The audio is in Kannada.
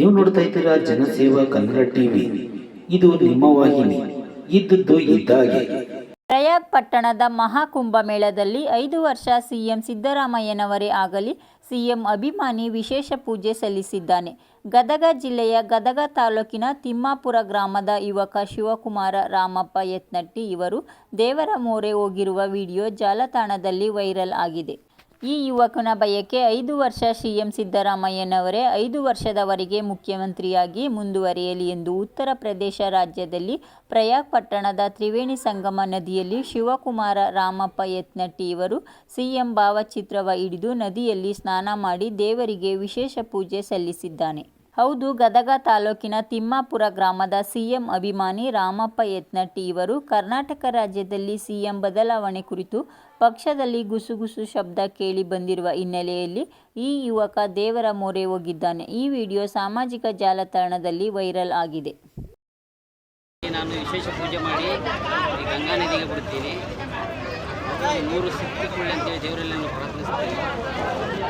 ನೀವು ನೋಡ್ತಾ ಇದ್ದೀರಾ ಜನಸೇವಾ ಕನ್ನಡ ಟಿವಿ. ಇದು ನಿಮ್ಮ ವಾಹಿನಿ. ಇದ್ದದ್ದು ಇದ್ದಾಗೆ. ಪ್ರಯಾಗ್ ಪಟ್ಟಣದ ಮಹಾಕುಂಭಮೇಳದಲ್ಲಿ ಐದು ವರ್ಷ ಸಿಎಂ ಸಿದ್ದರಾಮಯ್ಯನವರೇ ಆಗಲಿ ಸಿಎಂ ಅಭಿಮಾನಿ ವಿಶೇಷ ಪೂಜೆ ಸಲ್ಲಿಸಿದ್ದಾನೆ. ಗದಗ ಜಿಲ್ಲೆಯ ಗದಗ ತಾಲೂಕಿನ ತಿಮ್ಮಾಪುರ ಗ್ರಾಮದ ಯುವಕ ಶಿವಕುಮಾರ ರಾಮಪ್ಪ ಯತ್ನಟ್ಟಿ ಇವರು ದೇವರ ಮೋರೆ ಹೋಗಿರುವ ವಿಡಿಯೋ ಜಾಲತಾಣದಲ್ಲಿ ವೈರಲ್ ಆಗಿದೆ. ಈ ಯುವಕನ ಬಯಕೆ ಐದು ವರ್ಷ ಸಿಎಂ ಸಿದ್ದರಾಮಯ್ಯನವರೇ ಐದು ವರ್ಷದವರೆಗೆ ಮುಖ್ಯಮಂತ್ರಿಯಾಗಿ ಮುಂದುವರಿಯಲಿ ಎಂದು ಉತ್ತರ ಪ್ರದೇಶ ರಾಜ್ಯದಲ್ಲಿ ಪ್ರಯಾಗ್ ಪಟ್ಟಣದ ತ್ರಿವೇಣಿ ಸಂಗಮ ನದಿಯಲ್ಲಿ ಶಿವಕುಮಾರ ರಾಮಪ್ಪ ಯತ್ನಟ್ಟಿ ಇವರು ಸಿಎಂ ಭಾವಚಿತ್ರವ ಹಿಡಿದು ನದಿಯಲ್ಲಿ ಸ್ನಾನ ಮಾಡಿ ದೇವರಿಗೆ ವಿಶೇಷ ಪೂಜೆ ಸಲ್ಲಿಸಿದ್ದಾನೆ. ಹೌದು, ಗದಗ ತಾಲೂಕಿನ ತಿಮ್ಮಾಪುರ ಗ್ರಾಮದ ಸಿಎಂ ಅಭಿಮಾನಿ ರಾಮಪ್ಪ ಯತ್ನಟ್ಟಿ ಇವರು ಕರ್ನಾಟಕ ರಾಜ್ಯದಲ್ಲಿ ಸಿಎಂ ಬದಲಾವಣೆ ಕುರಿತು ಪಕ್ಷದಲ್ಲಿ ಗುಸುಗುಸು ಶಬ್ದ ಕೇಳಿ ಬಂದಿರುವ ಹಿನ್ನೆಲೆಯಲ್ಲಿ ಈ ಯುವಕ ದೇವರ ಮೊರೆ ಹೋಗಿದ್ದಾನೆ. ಈ ವಿಡಿಯೋ ಸಾಮಾಜಿಕ ಜಾಲತಾಣದಲ್ಲಿ ವೈರಲ್ ಆಗಿದೆ. ನಾನು ವಿಶೇಷ ಪೂಜೆ ಮಾಡಿ ಗಂಗಾ ನದಿಗೆ ಮೂರು ನಾನು